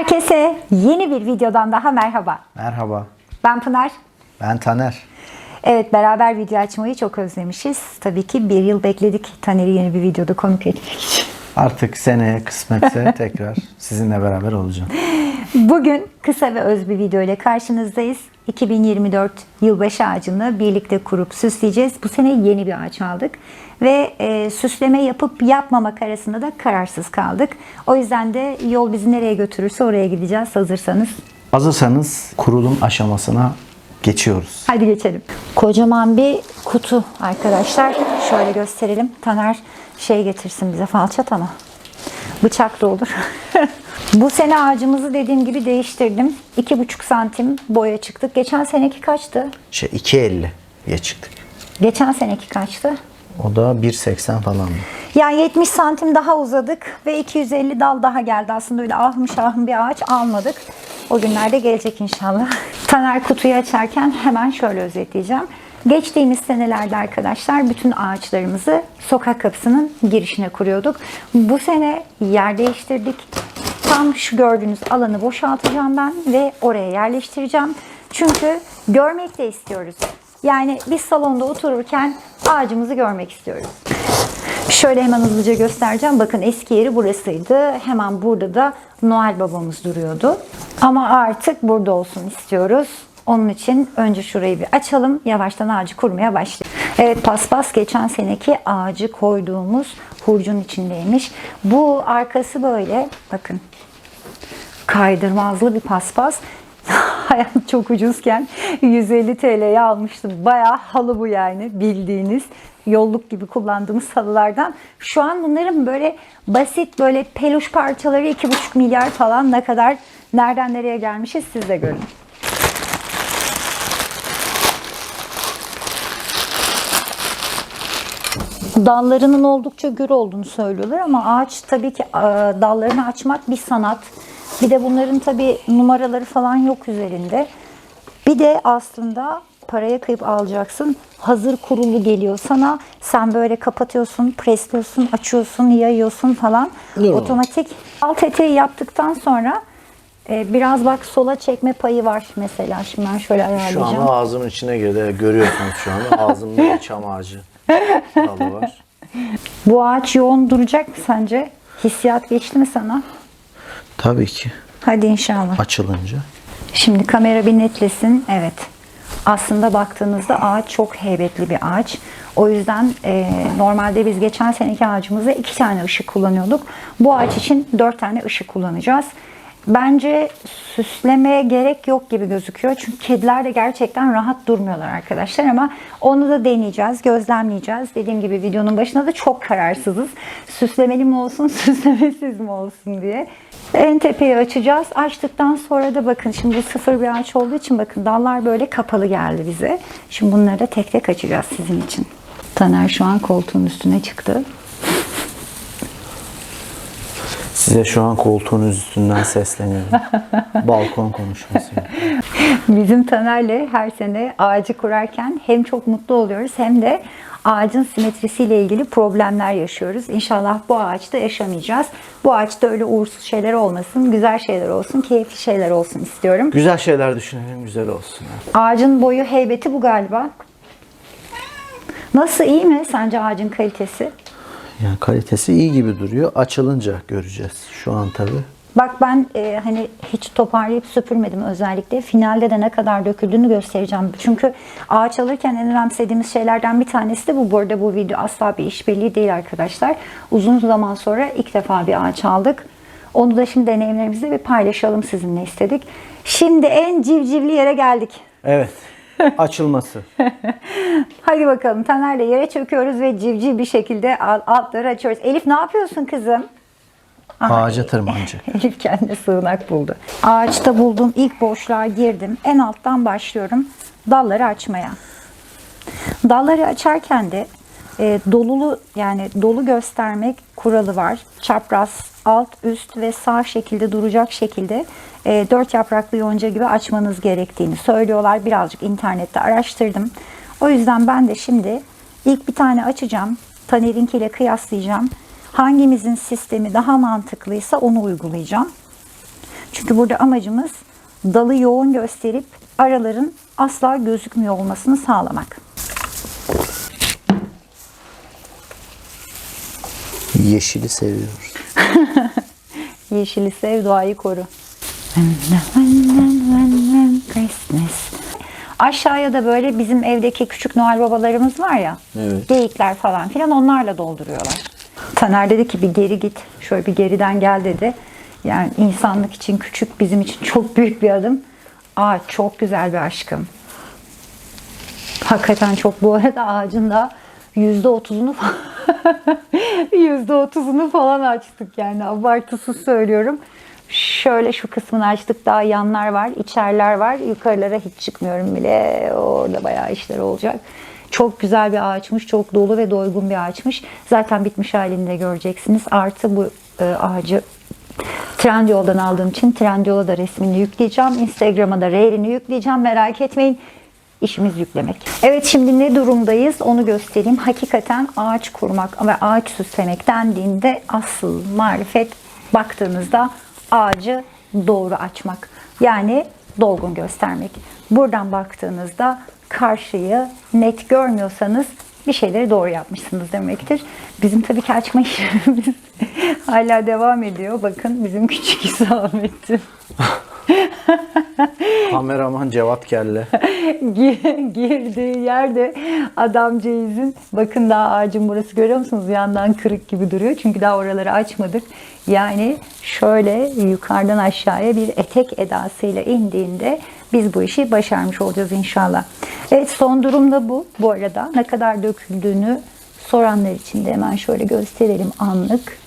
Herkese yeni bir videodan daha merhaba. Merhaba, Ben Pınar. ben Taner. Evet beraber video açmayı çok özlemişiz. Tabii ki bir yıl bekledik Taner'i yeni bir videoda konuk etmek için. Artık seneye kısmetse tekrar sizinle beraber olacağım. Bugün kısa ve öz bir video ile karşınızdayız. 2024 yılbaşı ağacını birlikte kurup süsleyeceğiz. Bu sene yeni bir ağaç aldık. Ve e, süsleme yapıp yapmamak arasında da kararsız kaldık. O yüzden de yol bizi nereye götürürse oraya gideceğiz hazırsanız. Hazırsanız kurulum aşamasına geçiyoruz. Hadi geçelim. Kocaman bir kutu arkadaşlar. Şöyle gösterelim. Taner şey getirsin bize falçat ama. Bıçak da olur. Bu sene ağacımızı dediğim gibi değiştirdim. 2,5 santim boya çıktık. Geçen seneki kaçtı? Şey 2.50'ye çıktık. Geçen seneki kaçtı? O da 1.80 falan. Yani 70 santim daha uzadık ve 250 dal daha geldi. Aslında öyle ahım şahım bir ağaç almadık. O günlerde gelecek inşallah. Taner kutuyu açarken hemen şöyle özetleyeceğim. Geçtiğimiz senelerde arkadaşlar bütün ağaçlarımızı sokak kapısının girişine kuruyorduk. Bu sene yer değiştirdik. Tam şu gördüğünüz alanı boşaltacağım ben ve oraya yerleştireceğim. Çünkü görmek de istiyoruz. Yani biz salonda otururken ağacımızı görmek istiyoruz. Şöyle hemen hızlıca göstereceğim. Bakın eski yeri burasıydı. Hemen burada da Noel babamız duruyordu. Ama artık burada olsun istiyoruz. Onun için önce şurayı bir açalım. Yavaştan ağacı kurmaya başlayalım. Evet paspas geçen seneki ağacı koyduğumuz hurcun içindeymiş. Bu arkası böyle. Bakın kaydırmazlı bir paspas. Hayat çok ucuzken 150 TL'ye almıştım. Bayağı halı bu yani bildiğiniz yolluk gibi kullandığımız halılardan. Şu an bunların böyle basit böyle peluş parçaları 2,5 milyar falan ne kadar nereden nereye gelmişiz siz de görün. Dallarının oldukça gür olduğunu söylüyorlar ama ağaç tabii ki e, dallarını açmak bir sanat. Bir de bunların tabii numaraları falan yok üzerinde. Bir de aslında paraya kıyıp alacaksın. Hazır kurulu geliyor sana. Sen böyle kapatıyorsun, presliyorsun, açıyorsun, yayıyorsun falan. Yok. Otomatik. Alt eteği yaptıktan sonra e, biraz bak sola çekme payı var mesela. Şimdi ben şöyle Şu ayarlayacağım. anda ağzımın içine girdi. Görüyorsunuz şu anda. Ağzımda çam ağacı dalı var. Bu ağaç yoğun duracak mı sence? Hissiyat geçti mi sana? Tabii ki Hadi inşallah. açılınca. Şimdi kamera bir netlesin. Evet. Aslında baktığınızda ağaç çok heybetli bir ağaç. O yüzden e, normalde biz geçen seneki ağacımızda iki tane ışık kullanıyorduk. Bu ağaç için dört tane ışık kullanacağız. Bence süslemeye gerek yok gibi gözüküyor. Çünkü kediler de gerçekten rahat durmuyorlar arkadaşlar ama onu da deneyeceğiz, gözlemleyeceğiz. Dediğim gibi videonun başında da çok kararsızız. Süslemeli mi olsun, süslemesiz mi olsun diye. En tepeyi açacağız. Açtıktan sonra da bakın şimdi sıfır bir ağaç olduğu için bakın dallar böyle kapalı geldi bize. Şimdi bunları da tek tek açacağız sizin için. Taner şu an koltuğun üstüne çıktı. Size şu an koltuğunuz üstünden sesleniyorum. Balkon konuşması. Bizim Taner'le her sene ağacı kurarken hem çok mutlu oluyoruz hem de ağacın simetrisiyle ilgili problemler yaşıyoruz. İnşallah bu ağaçta yaşamayacağız. Bu ağaçta öyle uğursuz şeyler olmasın, güzel şeyler olsun, keyifli şeyler olsun istiyorum. Güzel şeyler düşünelim, güzel olsun. Ağacın boyu, heybeti bu galiba. Nasıl iyi mi sence ağacın kalitesi? Yani kalitesi iyi gibi duruyor. Açılınca göreceğiz. Şu an tabii. Bak ben e, hani hiç toparlayıp süpürmedim özellikle. Finalde de ne kadar döküldüğünü göstereceğim. Çünkü ağaç alırken en önemsediğimiz şeylerden bir tanesi de bu. Bu arada bu video asla bir işbirliği değil arkadaşlar. Uzun zaman sonra ilk defa bir ağaç aldık. Onu da şimdi deneyimlerimizde bir paylaşalım sizinle istedik. Şimdi en civcivli yere geldik. Evet. Açılması. Hadi bakalım Taner'le yere çöküyoruz ve civciv bir şekilde alt- altları açıyoruz. Elif ne yapıyorsun kızım? Ağaca tırmanacak. Elif kendine sığınak buldu. Ağaçta bulduğum ilk boşluğa girdim. En alttan başlıyorum dalları açmaya. Dalları açarken de e, dolulu yani dolu göstermek kuralı var. Çapraz, alt, üst ve sağ şekilde duracak şekilde e, dört yapraklı yonca gibi açmanız gerektiğini söylüyorlar. Birazcık internette araştırdım. O yüzden ben de şimdi ilk bir tane açacağım. Taner'inkiyle kıyaslayacağım. Hangimizin sistemi daha mantıklıysa onu uygulayacağım. Çünkü burada amacımız dalı yoğun gösterip araların asla gözükmüyor olmasını sağlamak. Yeşili seviyoruz. Yeşili sev, doğayı koru. Christmas. Aşağıya da böyle bizim evdeki küçük Noel babalarımız var ya. Evet. Geyikler falan filan onlarla dolduruyorlar. Taner dedi ki bir geri git. Şöyle bir geriden gel dedi. Yani insanlık için küçük, bizim için çok büyük bir adım. Aa çok güzel bir aşkım. Hakikaten çok bu arada ağacın da yüzde otuzunu yüzde otuzunu falan açtık yani abartısız söylüyorum. Şöyle şu kısmını açtık daha yanlar var, içerler var. Yukarılara hiç çıkmıyorum bile. Orada bayağı işler olacak. Çok güzel bir ağaçmış, çok dolu ve doygun bir ağaçmış. Zaten bitmiş halini de göreceksiniz. Artı bu e, ağacı Trendyol'dan aldığım için Trendyol'a da resmini yükleyeceğim. Instagram'a da reelini yükleyeceğim. Merak etmeyin. İşimiz yüklemek. Evet şimdi ne durumdayız onu göstereyim. Hakikaten ağaç kurmak ve ağaç süslemek dendiğinde asıl marifet baktığınızda ağacı doğru açmak. Yani dolgun göstermek. Buradan baktığınızda karşıyı net görmüyorsanız bir şeyleri doğru yapmışsınız demektir. Bizim tabii ki açma işlemimiz hala devam ediyor. Bakın bizim küçük İsamettin. Kameraman Cevat Kelle. Gi- girdiği yerde adamcağızın bakın daha ağacın burası görüyor musunuz? Yandan kırık gibi duruyor. Çünkü daha oraları açmadık. Yani şöyle yukarıdan aşağıya bir etek edasıyla indiğinde biz bu işi başarmış olacağız inşallah. Evet son durum da bu. Bu arada ne kadar döküldüğünü soranlar için de hemen şöyle gösterelim anlık.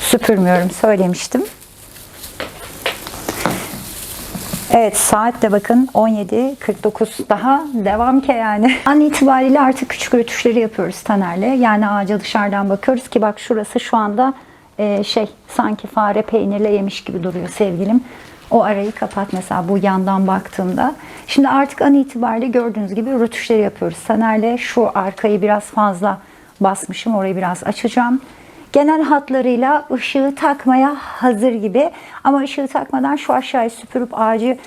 Süpürmüyorum söylemiştim. Evet saat de bakın 17.49 daha devam ki yani. An itibariyle artık küçük rötuşları yapıyoruz Taner'le. Yani ağaca dışarıdan bakıyoruz ki bak şurası şu anda e, şey sanki fare peynirle yemiş gibi duruyor sevgilim. O arayı kapat mesela bu yandan baktığımda. Şimdi artık an itibariyle gördüğünüz gibi rötuşları yapıyoruz. Taner'le şu arkayı biraz fazla basmışım. Orayı biraz açacağım. Genel hatlarıyla ışığı takmaya hazır gibi. Ama ışığı takmadan şu aşağıyı süpürüp ağacı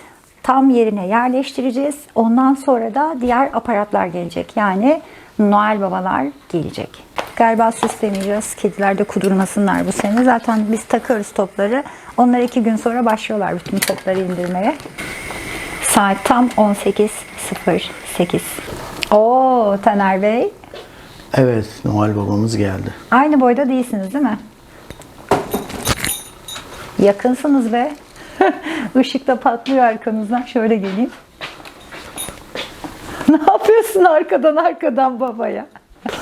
tam yerine yerleştireceğiz. Ondan sonra da diğer aparatlar gelecek. Yani Noel babalar gelecek. Galiba süslemeyeceğiz. Kediler de kudurmasınlar bu sene. Zaten biz takıyoruz topları. Onlar iki gün sonra başlıyorlar bütün topları indirmeye. Saat tam 18.08. Oo Taner Bey. Evet Noel babamız geldi. Aynı boyda değilsiniz değil mi? Yakınsınız be. Işık da patlıyor arkanızdan. Şöyle geleyim. ne yapıyorsun arkadan arkadan babaya?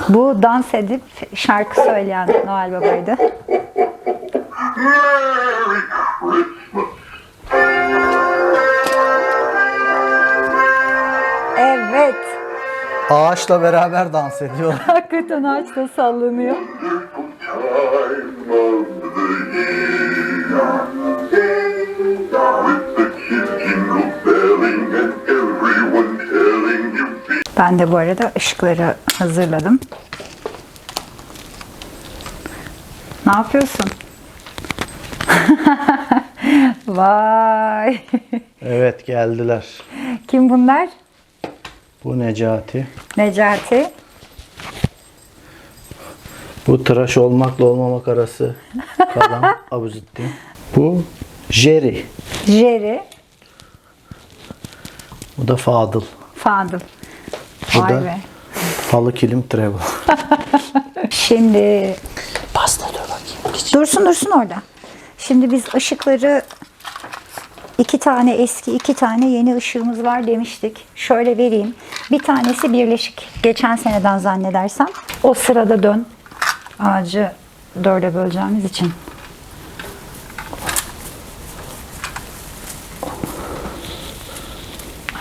Bu dans edip şarkı söyleyen Noel Baba'ydı. Ağaçla beraber dans ediyorlar. Hakikaten ağaç da sallanıyor. Ben de bu arada ışıkları hazırladım. Ne yapıyorsun? Vay. Evet geldiler. Kim bunlar? Bu Necati. Necati. Bu tıraş olmakla olmamak arası kalan Abuzettin. Bu Jerry. Jerry. Bu da Fadıl. Fadıl. Bu Vay da be. Halı Kilim Travel. Şimdi Pasta dur bakayım. dursun dursun orada. Şimdi biz ışıkları iki tane eski iki tane yeni ışığımız var demiştik. Şöyle vereyim. Bir tanesi birleşik. Geçen seneden zannedersem. O sırada dön. Ağacı dörde böleceğimiz için.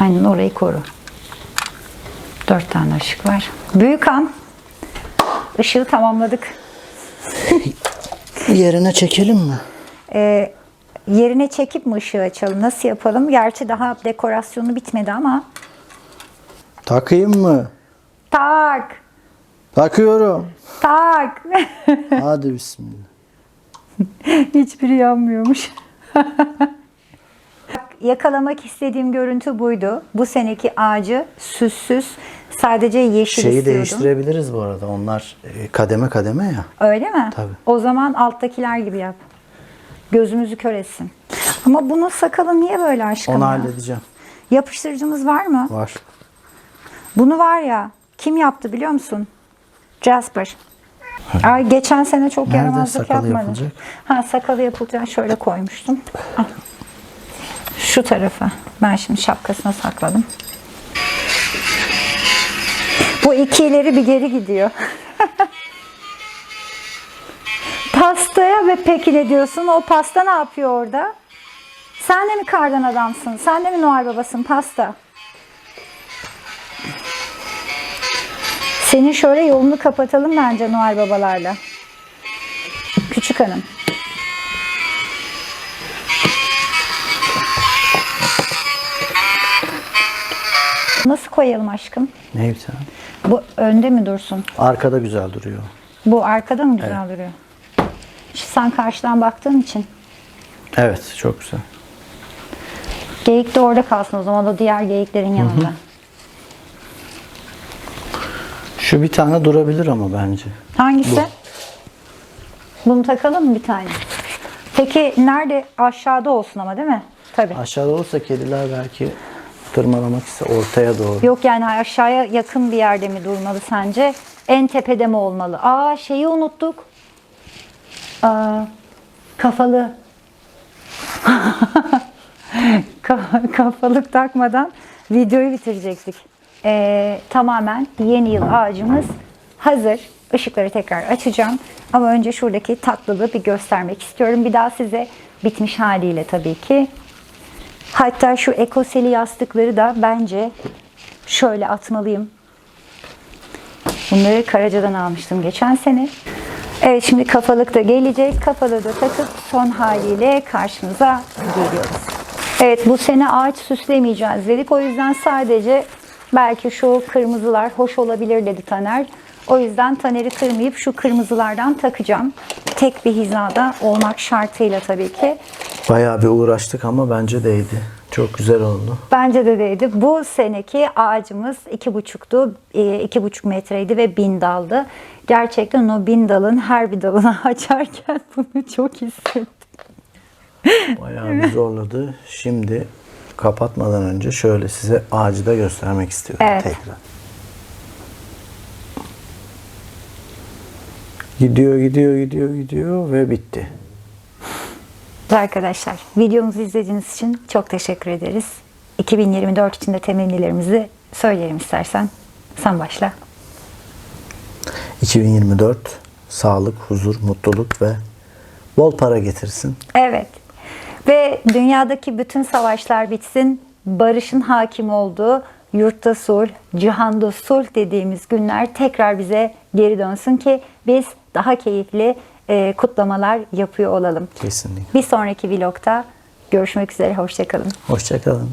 Aynen orayı koru. Dört tane ışık var. Büyük an. Işığı tamamladık. Yerine çekelim mi? Ee, yerine çekip mi ışığı açalım? Nasıl yapalım? Gerçi daha dekorasyonu bitmedi ama. Takayım mı? Tak! Takıyorum. Tak! Hadi bismillah. Hiçbiri yanmıyormuş. Yakalamak istediğim görüntü buydu. Bu seneki ağacı süssüz sadece yeşil Şeyi istiyordum. değiştirebiliriz bu arada. Onlar e, kademe kademe ya. Öyle mi? Tabii. O zaman alttakiler gibi yap. Gözümüzü kör etsin. Ama bunun sakalı niye böyle aşkım Onu ya? halledeceğim. Yapıştırıcımız var mı? Var. Bunu var ya kim yaptı biliyor musun? Jasper. Ay, geçen sene çok Nerede yaramazlık sakalı yapmadı. yapılacak? Ha sakalı yapılacak şöyle koymuştum. Al. Şu tarafa. Ben şimdi şapkasına sakladım. Bu iki ileri bir geri gidiyor. Ve pekin ediyorsun. O pasta ne yapıyor orada? Sen de mi kardan adamsın? Sen de mi Noel babasın pasta? Senin şöyle yolunu kapatalım bence Noel babalarla. Küçük hanım. Nasıl koyalım aşkım? Ne güzel. Bu önde mi dursun? Arkada güzel duruyor. Bu arkada mı güzel duruyor? Sen karşıdan baktığın için. Evet çok güzel. Geyik de orada kalsın o zaman o diğer geyiklerin yanında. Şu bir tane durabilir ama bence. Hangisi? Bunu takalım mı bir tane? Peki nerede? Aşağıda olsun ama değil mi? Tabii. Aşağıda olursa kediler belki tırmalamak ise ortaya doğru. Yok yani aşağıya yakın bir yerde mi durmalı sence? En tepede mi olmalı? Aa şeyi unuttuk. Kafalı. Ka- Kafalık takmadan videoyu bitirecektik. Ee, tamamen yeni yıl ağacımız hazır. Işıkları tekrar açacağım. Ama önce şuradaki tatlılığı bir göstermek istiyorum. Bir daha size bitmiş haliyle tabii ki. Hatta şu ekoseli yastıkları da bence şöyle atmalıyım. Bunları Karaca'dan almıştım geçen sene. Evet şimdi kafalık da gelecek. Kafalığı da takıp son haliyle karşınıza geliyoruz. Evet bu sene ağaç süslemeyeceğiz dedik. O yüzden sadece belki şu kırmızılar hoş olabilir dedi Taner. O yüzden Taner'i kırmayıp şu kırmızılardan takacağım. Tek bir hizada olmak şartıyla tabii ki. Bayağı bir uğraştık ama bence değdi. Çok güzel oldu. Bence de değdi. Bu seneki ağacımız iki buçuktu, e, iki buçuk metreydi ve bin daldı. Gerçekten o bin dalın her bir dalını açarken bunu çok hissettim. Bayağı bir zorladı. Şimdi kapatmadan önce şöyle size ağacı da göstermek istiyorum Evet. tekrar. Gidiyor, gidiyor, gidiyor, gidiyor ve bitti. Arkadaşlar videomuzu izlediğiniz için çok teşekkür ederiz. 2024 için de temennilerimizi söyleyelim istersen. Sen başla. 2024 sağlık, huzur, mutluluk ve bol para getirsin. Evet. Ve dünyadaki bütün savaşlar bitsin. Barışın hakim olduğu yurtta sulh, cihanda sulh dediğimiz günler tekrar bize geri dönsün ki biz daha keyifli e, kutlamalar yapıyor olalım. Kesinlikle. Bir sonraki vlogta görüşmek üzere. Hoşçakalın. Hoşçakalın.